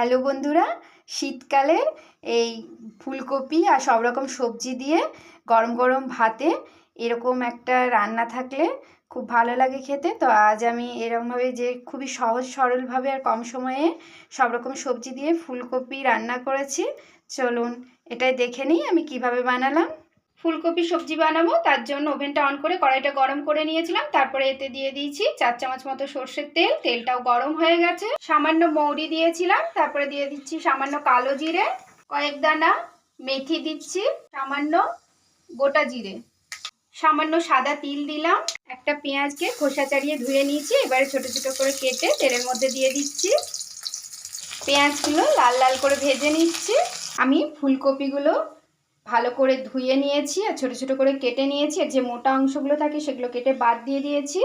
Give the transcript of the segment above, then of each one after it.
Hello বন্ধুরা, শীতকালের এই ফুলকপি আর সব রকম সবজি দিয়ে গরম গরম ভাতে এরকম একটা রান্না থাকলে খুব ভালো লাগে খেতে। তো আজ আমি এরকমভাবে যে খুবই সহজ সরলভাবে আর কম সময়ে সব রকম সবজি দিয়ে ফুলকপি রান্না করেছি। চলুন এটাই দেখে নিই আমি কীভাবে বানালাম। ফুলকপি সবজি বানাবো, তার জন্য ওভেনটা অন করে কড়াইটা গরম করে নিয়েছিলাম, তারপরে এতে দিয়ে দিয়েছি চার চামচ মতো সর্ষের তেল, তেলটাও গরম হয়ে গেছে। সামান্য মৌরি দিয়েছিলাম, তারপরে দিয়ে দিচ্ছি সামান্য কালো জিরে, কয়েক দানা মেথি দিচ্ছি, সামান্য গোটা জিরে। সামান্য সাদা তিল দিলাম, একটা পেঁয়াজকে খোসা চাড়িয়ে ধুয়ে নিয়েছি, এবারে ছোট ছোট করে কেটে তেলের মধ্যে দিয়ে দিচ্ছি। পেঁয়াজগুলো লাল লাল করে ভেজে নিচ্ছি। আমি ফুলকপিগুলো ভালো করে ধুয়ে নিয়েছি আর ছোটো ছোটো করে কেটে নিয়েছি। আর যে মোটা অংশগুলো থাকে সেগুলো কেটে বাদ দিয়ে দিয়েছি।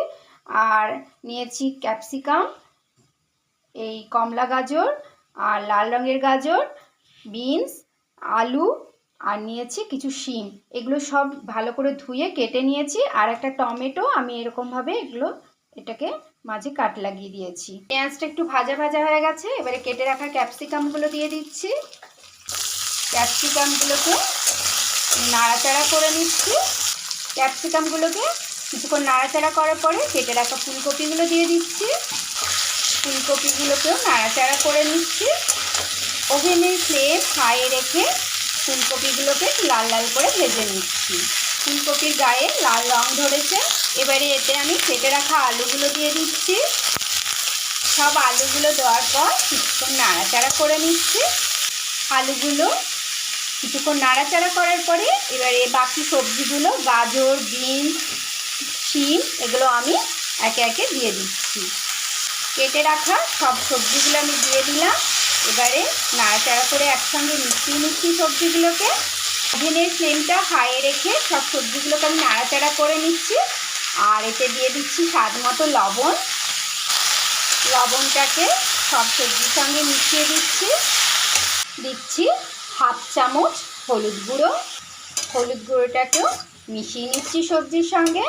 আর নিয়েছি ক্যাপসিকাম, এই কমলা গাজর আর লাল রঙের গাজর, বিনস, আলু আর নিয়েছি কিছু শিম। এগুলো সব ভালো করে ধুয়ে কেটে নিয়েছি। আর একটা টমেটো আমি এরকমভাবে এগুলো এটাকে মাঝে কাট লাগিয়ে দিয়েছি। পেঁয়াজটা একটু ভাজা ভাজা হয়ে গেছে। এবারে কেটে রাখা ক্যাপসিকামগুলো দিয়ে দিচ্ছি। ক্যাপসিকামগুলোকে নাড়াচাড়া করে নিচ্ছি। ক্যাপসিকামগুলোকে কিছুক্ষণ নাড়াচাড়া করার পরে কেটে রাখা ফুলকপিগুলো দিয়ে দিচ্ছি। ফুলকপিগুলোকেও নাড়াচাড়া করে নিচ্ছি। ওভেনের ফ্লেম হাইয়ে রেখে ফুলকপিগুলোকে লাল লাল করে ভেজে নিচ্ছি। ফুলকপির গায়ে লাল রং ধরেছে। এবারে এতে আমি কেটে রাখা আলুগুলো দিয়ে দিচ্ছি। সব আলুগুলো দেওয়ার পর কিছুক্ষণ নাড়াচাড়া করে নিচ্ছি। আলুগুলো কিছুক্ষণ নাড়াচাড়া করার পরে এবারে বাকি সবজিগুলো, গাজর, বিন, শিম, এগুলো আমি একে একে দিয়ে দিচ্ছি। কেটে রাখা সব সবজিগুলো আমি দিয়ে দিলাম। এবারে নাড়াচাড়া করে একসঙ্গে মিশিয়ে নিচ্ছি সবজিগুলোকে। ওভেনের ফ্লেমটা হাইয়ে রেখে সব সবজিগুলোকে আমি নাড়াচাড়া করে নিচ্ছি। আর এতে দিয়ে দিচ্ছি স্বাদ মতো লবণ। লবণটাকে সব সবজির সঙ্গে মিশিয়ে দিচ্ছি। দিচ্ছি হাফ চামচ হলুদ গুঁড়ো। হলুদ গুঁড়োটাকেও মিশিয়ে নিচ্ছি সবজির সঙ্গে।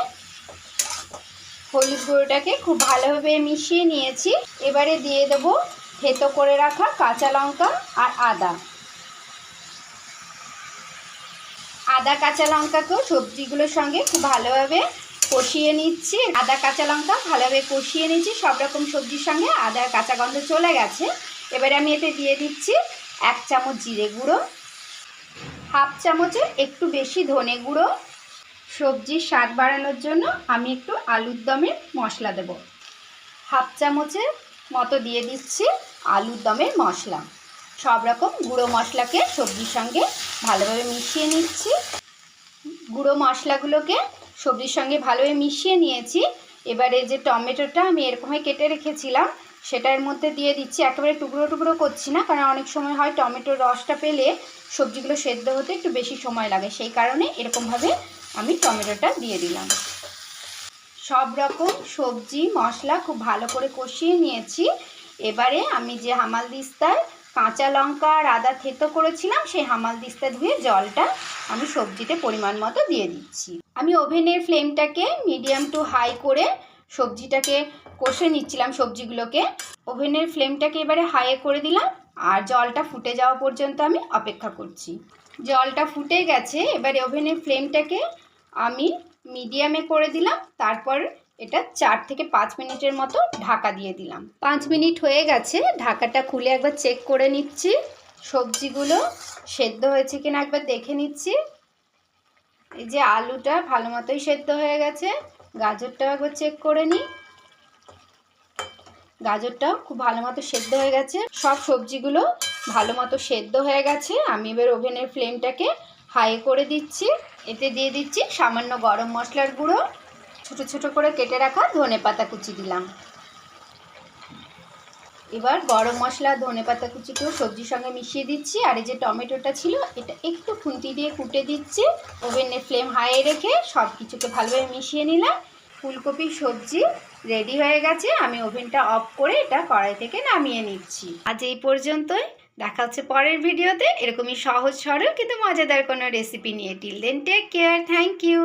হলুদ গুঁড়োটাকে খুব ভালোভাবে মিশিয়ে নিয়েছি। এবারে দিয়ে দেবো থেতো করে রাখা কাঁচা লঙ্কা আর আদা। আদা, কাঁচা লঙ্কাকেও সবজিগুলোর সঙ্গে খুব ভালোভাবে কষিয়ে নিচ্ছি। আদা, কাঁচা লঙ্কা ভালোভাবে কষিয়ে নিচ্ছি। সব রকম সবজির সঙ্গে আদার কাঁচা গন্ধ চলে গেছে। এবারে আমি এতে দিয়ে দিচ্ছি এক চামচ জিরে গুঁড়ো, হাফ চামচের একটু বেশি ধনে গুঁড়ো। সবজির স্বাদ বাড়ানোর জন্য আমি একটু আলুর দমের মশলা দেব। হাফ চামচের মতো দিয়ে দিচ্ছি আলুর দমের মশলা। সব রকম গুঁড়ো মশলাকে সবজির সঙ্গে ভালোভাবে মিশিয়ে নিচ্ছি। গুঁড়ো মশলাগুলোকে সবজির সঙ্গে ভালোভাবে মিশিয়ে নিয়েছি। এবারে যে টমেটোটা আমি এরকমই কেটে রেখেছিলাম সেটার মধ্যে দিয়ে দিচ্ছি। একেবারে টুকরো টুকরো করছি না, কারণ অনেক সময় হয় টমেটোর রসটা পেলে সবজিগুলো সেদ্ধ হতে একটু বেশি সময় লাগে। সেই কারণে এরকমভাবে আমি টমেটোটা দিয়ে দিলাম। সব রকম সবজি, মশলা খুব ভালো করে কষিয়ে নিয়েছি। এবারে আমি যে হামাল দিস্তায় কাঁচা লঙ্কা আর আদা থেতো করেছিলাম, সেই হামাল দিস্তা ধুয়ে জলটা আমি সবজিতে পরিমাণ মতো দিয়ে দিচ্ছি। আমি ওভেনের ফ্লেমটাকে মিডিয়াম টু হাই করে সবজিটাকে কষে নিচ্ছিলাম, সবজিগুলোকে। ওভেনের ফ্লেমটাকে এবারে হাইয়ে করে দিলাম, আর জলটা ফুটে যাওয়া পর্যন্ত আমি অপেক্ষা করছি। জলটা ফুটে গেছে, এবারে ওভেনের ফ্লেমটাকে আমি মিডিয়ামে করে দিলাম, তারপর এটা চার থেকে পাঁচ মিনিটের মতো ঢাকা দিয়ে দিলাম। পাঁচ মিনিট হয়ে গেছে, ঢাকাটা খুলে একবার চেক করে নিচ্ছি, সবজিগুলো সেদ্ধ হয়েছে কিনা একবার দেখে নিচ্ছি। এই যে আলুটা ভালো মতোই সেদ্ধ হয়ে গেছে গাজরটাও একবার চেক করে নিই গাজরটাও খুব ভালো মতো সেদ্ধ হয়ে গেছে। সব সবজিগুলো ভালো মতো সেদ্ধ হয়ে গেছে। আমি এবার ওভেনের ফ্লেমটাকে হাই করে দিচ্ছি। এতে দিয়ে দিচ্ছি সামান্য গরম মশলার গুঁড়ো। ছোট ছোট করে কেটে রাখা ধনে পাতা কুচি দিলাম। এবার গরম মশলা, ধনে পাতা কুচিকেও সবজির সঙ্গে মিশিয়ে দিচ্ছি। আর এই যে টমেটোটা ছিল, এটা একটু খুন্তি দিয়ে কুটে দিচ্ছি। ওভেনের ফ্লেম হাইয়ে রেখে সব কিছুকে ভালোভাবে মিশিয়ে নিলাম। ফুলকপি সবজি রেডি হয়ে গেছে। আমি ওভেনটা অফ করে এটা কড়াই থেকে নামিয়ে নিচ্ছি। আজ এই পর্যন্তই। দেখা হচ্ছে পরের ভিডিওতে। এরকমই সহজ সরল কিন্তু মজাদার কোনো রেসিপি নিয়ে। Till then take care thank you